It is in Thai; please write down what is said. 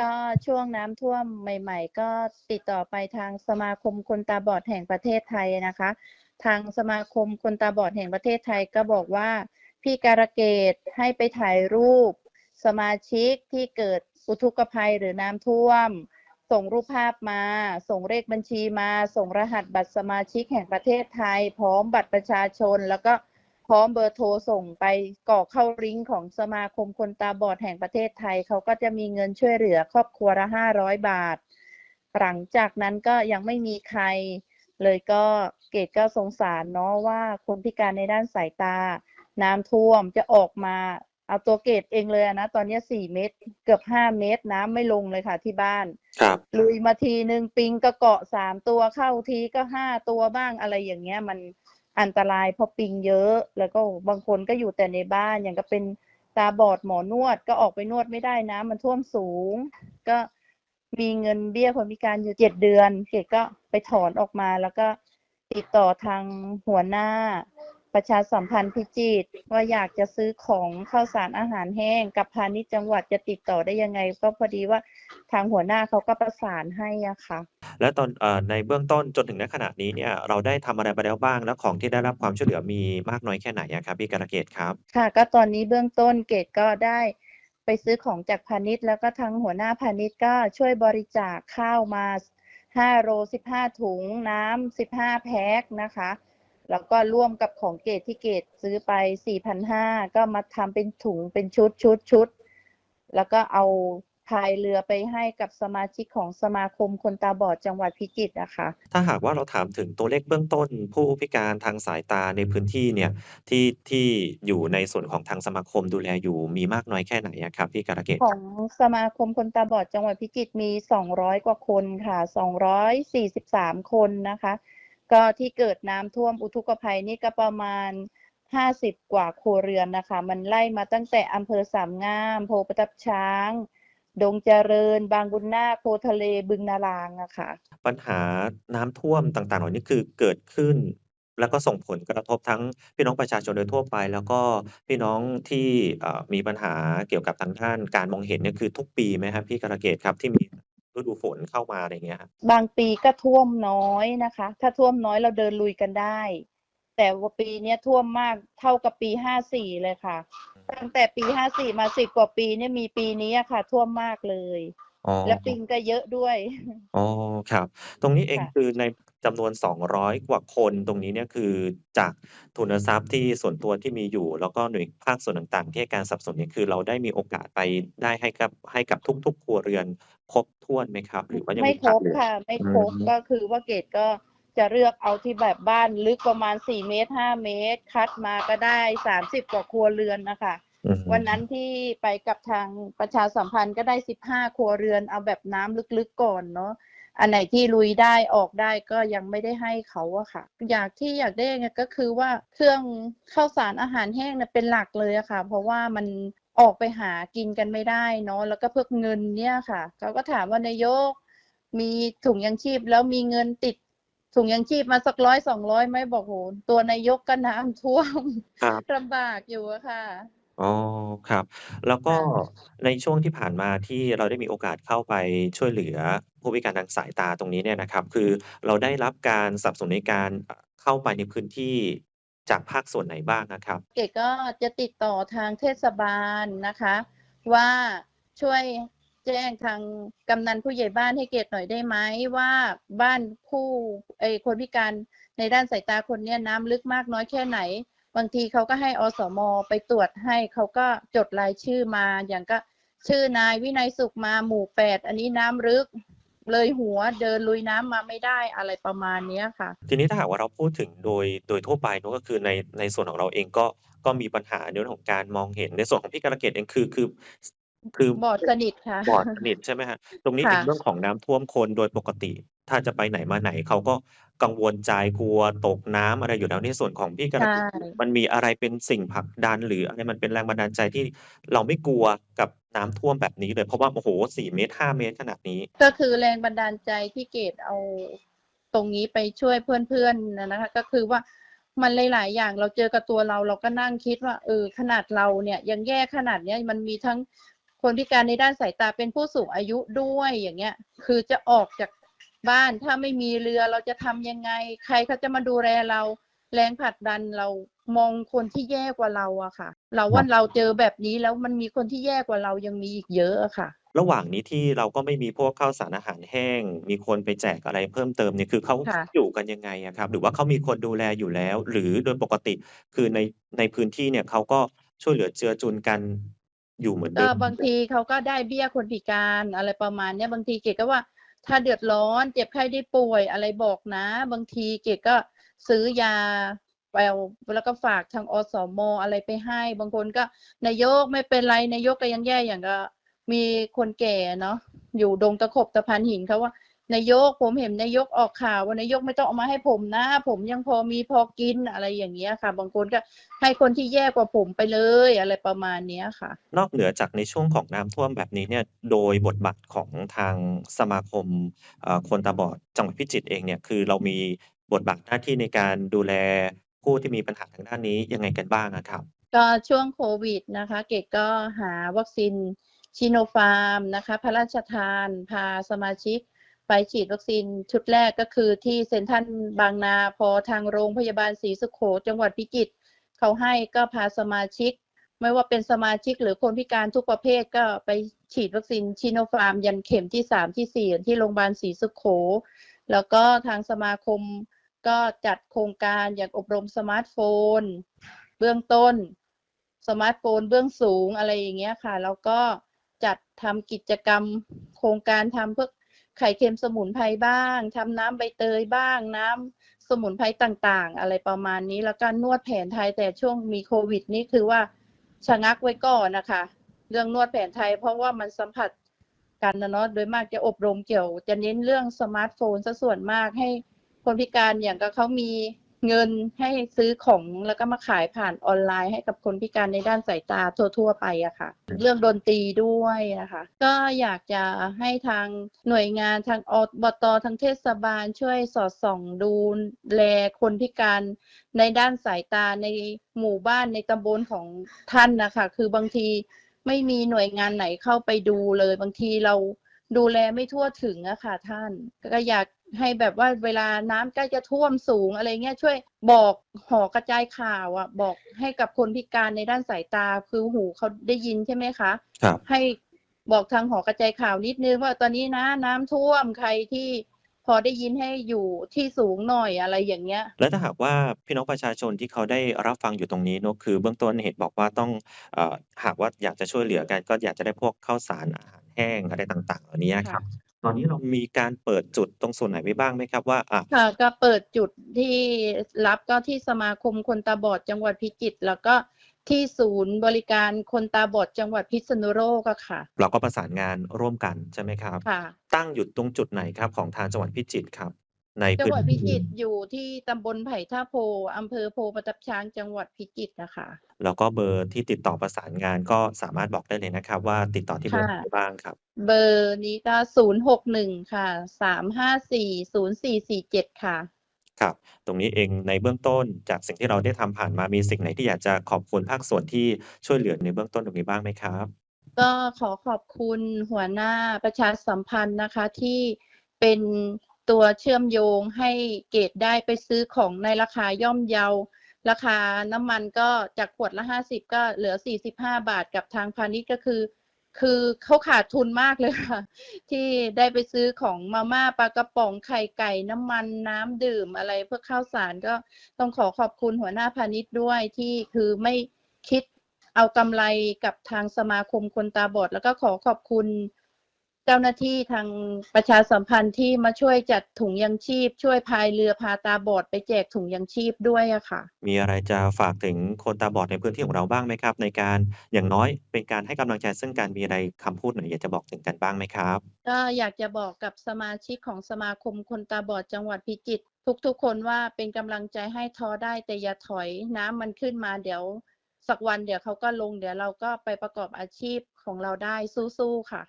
ก็ช่วงน้ำท่วมใหม่ ๆ ก็ติดต่อไปทางสมาคมคนตาบอดแห่งประเทศไทยนะคะ ทางสมาคมคนตาบอดแห่งประเทศไทยก็บอกว่า พี่การะเกดให้ไปถ่ายรูป สมาชิกที่เกิดอุทกภัยหรือน้ำท่วม ส่งรูปภาพมา ส่งเลขบัญชีมา ส่งรหัสบัตรสมาชิกแห่งประเทศไทย พร้อมบัตรประชาชนแล้วก็ พร้อมเบอร์โทรส่งไปกรอกเข้าลิงก์ของสมาคมคนตาบอดแห่งประเทศไทย เขาก็จะมีเงินช่วยเหลือครอบครัวละห้าร้อยบาท หลังจากนั้นก็ยังไม่มีใคร เลยก็เกดก็สงสารเนาะว่าคนพิการในด้านสายตา น้ำท่วมจะออกมาเอาตัวเกดเองเลยอะนะตอนเนี้ยสี่เมตร เกือบห้าเมตรน้ำไม่ลงเลยค่ะที่บ้านครับลุยมาทีหนึ่งปิงก็เกาะสามตัวเข้าทีก็ห้าตัวบ้างอะไรอย่างเงี้ยมัน อันตรายเพราะปิงเยอะ แล้วก็บางคนก็อยู่แต่ในบ้านอย่างก็เป็นตาบอดหมอนวดก็ออกไปนวดไม่ได้นะ มันท่วมสูง ก็มีเงินเบี้ยคนพิการอยู่เจ็ดเดือน เกดก็ไปถอนออกมาแล้วก็ติดต่อทางหัวหน้า ประชาสัมพันธ์พิจิตรว่าอยากจะซื้อของข้าวสารอาหารแห้ง กับพาณิชย์จังหวัดจะติดต่อได้ยังไง ก็พอดีว่าทางหัวหน้าเขาก็ประสานให้อะค่ะ และตอนเอ่อในเบื้องต้นจนถึงณขณะนี้เนี่ยเราได้ทำอะไรไปแล้วบ้างแล้วของที่ได้รับความช่วยเหลือมีมากน้อยแค่ไหนอะครับพี่การะเกดครับ ค่ะ ก็ตอนนี้เบื้องต้นเกดก็ได้ไปซื้อของจากพาณิชย์แล้วก็ทั้งหัวหน้าพาณิชย์ก็ช่วยบริจาคข้าวมา 5 โล 15 ถุง น้ำ 15 แพ็คนะคะ แล้วก็ร่วมกับของเกดที่เกดซื้อไป4,500ก็มาทำเป็นถุงเป็นชุดชุดชุด แล้วก็เอาพายเรือไปให้กับสมาชิกของสมาคมคนตาบอดจังหวัดพิจิตรนะคะ ถ้าหากว่าเราถามถึงตัวเลขเบื้องต้น ผู้พิการทางสายตาในพื้นที่เนี่ยที่ที่อยู่ในส่วนของทางสมาคมดูแลอยู่มีมากน้อยแค่ไหนอะครับพี่การะเกดของสมาคมคนตาบอดจังหวัดพิจิตรมี 200 กว่าคนค่ะ 243 คนนะคะ ก็ที่เกิดน้ำท่วมอุทกภัยนี่ก็ประมาณ 50 กว่าครัวเรือนนะคะ มันไล่มาตั้งแต่อำเภอสามงามโพประทับช้าง ดงเจริญ บางบุญนาคโพทะเลบึงนารางอะค่ะ ปัญหาน้ำท่วมต่างๆ เหล่านี้คือเกิดขึ้น แล้วก็ส่งผลกระทบทั้งพี่น้องประชาชนโดยทั่วไป แล้วก็พี่น้องที่เอ่อมีปัญหาเกี่ยวกับทางด้านการมองเห็นเนี่ยคือทุกปีไหมครับพี่กระเกดครับที่มี ฤดูฝนเข้ามาอะไรอย่างเงี้ยครับบางปีก็ท่วมน้อยนะคะ ถ้าท่วมน้อยเราเดินลุยกันได้ แต่ว่าปีเนี้ยท่วมมากเท่ากับปีห้าสี่เลยค่ะ ตั้งแต่ปีห้าสี่มาสิบกว่าปีเนี่ยมีปีนี้อะค่ะ ท่วมมากเลย อ๋อ และปิงก็เยอะด้วย อ๋อ ครับ ตรงนี้เองค่ะ คือในจำนวน 200 กว่าคน ตรงนี้เนี่ยคือจากทุนทรัพย์ที่ส่วนตัวที่มีอยู่ แล้วก็หน่วยภาคส่วนต่าง ๆ ที่ให้การสนับสนุนเนี่ย คือเราได้มีโอกาสไปได้ให้กับ ให้กับทุก ๆ ครัวเรือนครบถ้วนไหมครับ หรือว่ายังไม่มีครขาดบเหลือ ค่ะ ไม่ครบอืมก็คือว่าเกตก็จะเลือกเอาที่แบบบ้านลึกประมาณสี่เมตรห้าเมตร คัดมาก็ได้สามสิบกว่าครัวเรือนนะคะอืม วันนั้นที่ไปกับทางประชาสัมพันธ์ก็ได้สิบห้าครัวเรือนเอาแบบน้ำลึกๆก่อนเนาะอันไหนที่ลุยได้ออกได้ก็ยังไม่ได้ให้เขาอะค่ะ อยากที่อยากได้ไงก็คือว่าเครื่องข้าวสารอาหารแห้งเนี่ยเป็นหลักเลยอะค่ะ เพราะว่ามันออกไปหากินกันไม่ได้เนาะแล้วก็เพื่อเงินเนี่ยค่ะเขาก็ถามว่านายก มีถุงยังชีพแล้วมีเงินติดถุงยังชีพมาสักร้อยสองร้อยไหมบอกโหตัวนายกก็น้ำท่วมครับลำบากอยู่อะค่ะ อ๋อ ครับ แล้วก็ค่ะในช่วงที่ผ่านมาที่เราได้มีโอกาสเข้าไปช่วยเหลือผู้พิการทางสายตาตรงนี้เนี่ยนะครับ คือเราได้รับการสนับสนุนในการเอ่อเข้าไปในพื้นที่จากภาคส่วนไหนบ้างนะครับ เกดก็จะติดต่อทางเทศบาลนะคะว่า ช่วยแจ้งทางกำนันผู้ใหญ่บ้านให้เกดหน่อยได้ไหมว่า บ้านผู้ ไอคนพิการในด้านสายตาคนเนี้ยน้ำลึกมากน้อยแค่ไหน บางทีเขาก็ให้อสมไปตรวจให้เขาก็จดรายชื่อมาอย่างก็ชื่อนายวินัยสุขมาหมู่แปดอันนี้น้ำลึกเลยหัวเดินลุยน้ำมาไม่ได้อะไรประมาณเนี้ค่ะ ทีนี้ถ้าหากว่าเราพูดถึงโดยโดยทั่วไปนั่นก็คือในในส่วนของเราเองก็ก็มีปัญหาในเรื่องของการมองเห็นในส่วนของพี่การะเกตเองคือคือ คือบอดสนิทค่ะ บอดสนิทใช่ไหมฮะ ตรงนี้ค่ะเองเรื่องของน้ำท่วมคนโดยปกติ ถ้าจะไปไหนมาไหนเขาก็กังวลใจกลัวตกน้ำอะไรอยู่แล้วในส่วนของพี่การะใช่เกดมันมีอะไรเป็นสิ่งผลักดัน หรืออะไรมันเป็นแรงบันดาลใจที่เราไม่กลัวกับน้ำท่วมแบบนี้เลยเพราะว่าโอ้โหสี่เมตรห้าเมตรขนาดนี้ ก็คือแรงบันดาลใจที่เกดเอาตรงนี้ไปช่วยเพื่อนๆนะนะคะ ก็คือว่ามันหลาย ๆ อย่างเราเจอกับตัวเราเราก็นั่งคิดว่าเออขนาดเราเนี่ยยังแย่ขนาดเนี้ยมันมีทั้ง คนพิการในด้านสายตาเป็นผู้สูงอายุด้วยอย่างเงี้ย คือจะออกจากบ้านถ้าไม่มีเรือเราจะทำยังไง ใครเขาจะมาดูแลเรา แรงผลักดันเรามองคนที่แย่กว่าเราอะค่ะ เราว่าเราเจอแบบนี้แล้วมันมีคนที่แย่กว่าเรายังมีอีกเยอะอะค่ะ ระหว่างนี้ที่เราก็ไม่มีพวกข้าวสารอาหารแห้ง มีคนไปแจกอะไรเพิ่มเติมเนี่ยคือเขาค่ะอยู่กันยังไงอะครับ หรือว่าเขามีคนดูแลอยู่แล้ว หรือโดยปกติคือในในพื้นที่เนี่ยเขาก็ช่วยเหลือเจือจุนกัน อยู่เหมือนเดิก็มบางทีเขาก็ได้เบี้ยคนพิการอะไรประมาณเนี้ยบางทีเกดก็ว่า ถ้าเดือดร้อนเจ็บไข้ได้ป่วยอะไรบอกนะ บางทีเกดก็ซื้อยาไปเอาแล้วก็ฝากทางอสมอะไรไปให้ บางคนก็นายกไม่เป็นไรนายกก็ยังแย่อย่างก็มีคนแก่เนาะอยู่ดงตะขบตะพานหินเขาว่า นายกผมเห็นนายกออกข่าวว่านายกไม่ต้องเอามาให้ผมนะ ผมยังพอมีพอกินอะไรอย่างเงี้ยค่ะ บางคนก็ให้คนที่แย่กว่าผมไปเลยอะไรประมาณเนี้ยค่ะ นอกเหนือจากในช่วงของน้ำท่วมแบบนี้เนี่ยโดยบทบาทของทางสมาคมเอ่อคนตาบอดจังหวัดพิจิตรเองเนี่ยคือเรามีบทบาทหน้าที่ในการดูแลผู้ที่มีปัญหาทางด้านนี้ยังไงกันบ้างอะครับ ก็ช่วงโควิดนะคะ เกดก็หาวัคซีนชิโนฟาร์มนะคะ พระราชทานพาสมาชิก ไปฉีดวัคซีนชุดแรกก็คือที่เซ็นทรัลบางนาพอทางโรงพยาบาลศรีสุโขจังหวัดพิจิตรเขาให้ก็พาสมาชิก ไม่ว่าเป็นสมาชิกหรือคนพิการทุกประเภทก็ไปฉีดวัคซีนชิโนฟาร์ม ยันเข็มที่สามที่สี่ที่โรงพยาบาลศรีสุโข แล้วก็ทางสมาคมก็จัดโครงการอย่างอบรมสมาร์ทโฟน เบื้องต้น สมาร์ทโฟนเบื้องสูงอะไรอย่างเงี้ยค่ะ แล้วก็จัดทำกิจกรรมโครงการทำเพื่อ ไข่เค็มสมุนไพรบ้างทำน้ำใบเตยบ้าง น้ำสมุนไพรต่างๆ อะไรประมาณนี้แล้วก็นวดแผนไทยแต่ช่วงมีโควิดนี่คือว่าชะงักไว้ก่อนนะคะ เรื่องนวดแผนไทย เพราะว่ามันสัมผัสกันนะเนาะโดยมากจะอบรมเกี่ยว จะเน้นเรื่องสมาร์ทโฟนซะส่วนมากให้คนพิการอย่างก็เขามี เงินให้ซื้อของแล้วก็มาขายผ่านออนไลน์ให้กับคนพิการในด้านสายตาทั่ว ๆ ไปอะค่ะ เรื่องดนตรีด้วยนะคะ ก็อยากจะให้ทางหน่วยงานทางอบตทางเทศบาลช่วยสอดส่องดูแลคนพิการในด้านสายตาในหมู่บ้านในตำบลของท่านนะคะคือบางทีไม่มีหน่วยงานไหนเข้าไปดูเลย บางทีเราดูแลไม่ทั่วถึงอะค่ะท่าน ก็อยาก ให้แบบว่าเวลาน้ำใกล้จะท่วมสูงอะไรเงี้ยช่วยบอกหอกระจายข่าวอะ บอกให้กับคนพิการในด้านสายตาคือหูเขาได้ยินใช่ไหมคะครับให้บอกทางหอกระจายข่าวนิดนึงว่าตอนนี้นะน้ำท่วมใครที่พอได้ยินให้อยู่ที่สูงหน่อยอะไรอย่างเงี้ย และถ้าหากว่าพี่น้องประชาชนที่เขาได้รับฟังอยู่ตรงนี้เนอะคือเบื้องต้นเห็นบอกว่าต้องเอ่อหากว่าอยากจะช่วยเหลือกันก็อยากจะได้พวกข้าวสารอาหารแห้งอะไรต่าง ๆ เหล่านี้ครับ ตอนนี้เรามีการเปิดจุดตรงส่วนไหนไว้บ้างไหมครับว่าอะค่ะก็เปิดจุดที่รับก็ที่สมาคมคนตาบอดจังหวัดพิจิตรแล้วก็ที่ศูนย์บริการคนตาบอดจังหวัดพิษณุโลกอะค่ะ เราก็ประสานงานร่วมกันใช่ไหมครับ ค่ะ ตั้งอยู่ตรงจุดไหนครับของทางจังหวัดพิจิตรครับ ในจังพื้หวัดนพิที่จิตรอยู่ที่ตำบลไผ่ท่าโพอำเภอโพประทับช้างจังหวัดพิจิตรนะคะแล้วก็เบอร์ที่ติดต่อประสานงานก็สามารถบอกได้เลยนะครับ ว่าติดต่อที่เบอร์ค่ะไหนบ้างครับ เบอร์นี้ก็ศูนย์หกหนึ่งค่ะสามห้าสี่ศูนย์สี่สี่เจ็ดค่ะครับตรงนี้เองในเบื้องต้นจากสิ่งที่เราได้ทำผ่านมามีสิ่งไหนที่อยากจะขอบคุณภาคส่วนที่ช่วยเหลือในเบื้องต้นตรงนี้บ้างไหมครับ ก็ขอขอบคุณหัวหน้าประชาสัมพันธ์นะคะที่เป็น ตัวเชื่อมโยงให้เกดได้ไปซื้อของในราคาย่อมเยา ราคาน้ำมันก็จากขวดละห้าสิบก็เหลือสี่สิบห้าบาทกับทางพาณิชย์ก็คือ คือเขาขาดทุนมากเลยค่ะ ที่ได้ไปซื้อของมาม่าปลากระป๋องไข่ไก่น้ำมันน้ำดื่มอะไรเพื่อข้าวสารก็ต้องขอขอบคุณหัวหน้าพาณิชย์ด้วยที่คือไม่คิดเอากำไรกับทางสมาคมคนตาบอด แล้วก็ขอขอบคุณ เจ้าหน้าที่ทางประชาสัมพันธ์ที่มาช่วยจัดถุงยังชีพ ช่วยพายเรือพาตาบอดไปแจกถุงยังชีพด้วยอะค่ะ มีอะไรจะฝากถึงคนตาบอดในพื้นที่ของเราบ้างไหมครับ ในการอย่างน้อยเป็นการให้กำลังใจซึ่งการมีอะไรคำพูดไหนอยากจะบอกถึงกันบ้างไหมครับก็อยากจะบอกกับสมาชิกของสมาคมคนตาบอดจังหวัดพิจิตรทุกๆ คนว่าเป็นกำลังใจให้ท้อได้แต่อย่าถอยน้ำมันขึ้นมาเดี๋ยว สักวันเดี๋ยวเขาก็ลงเดี๋ยวเราก็ไปประกอบอาชีพของเราได้สู้ๆค่ะ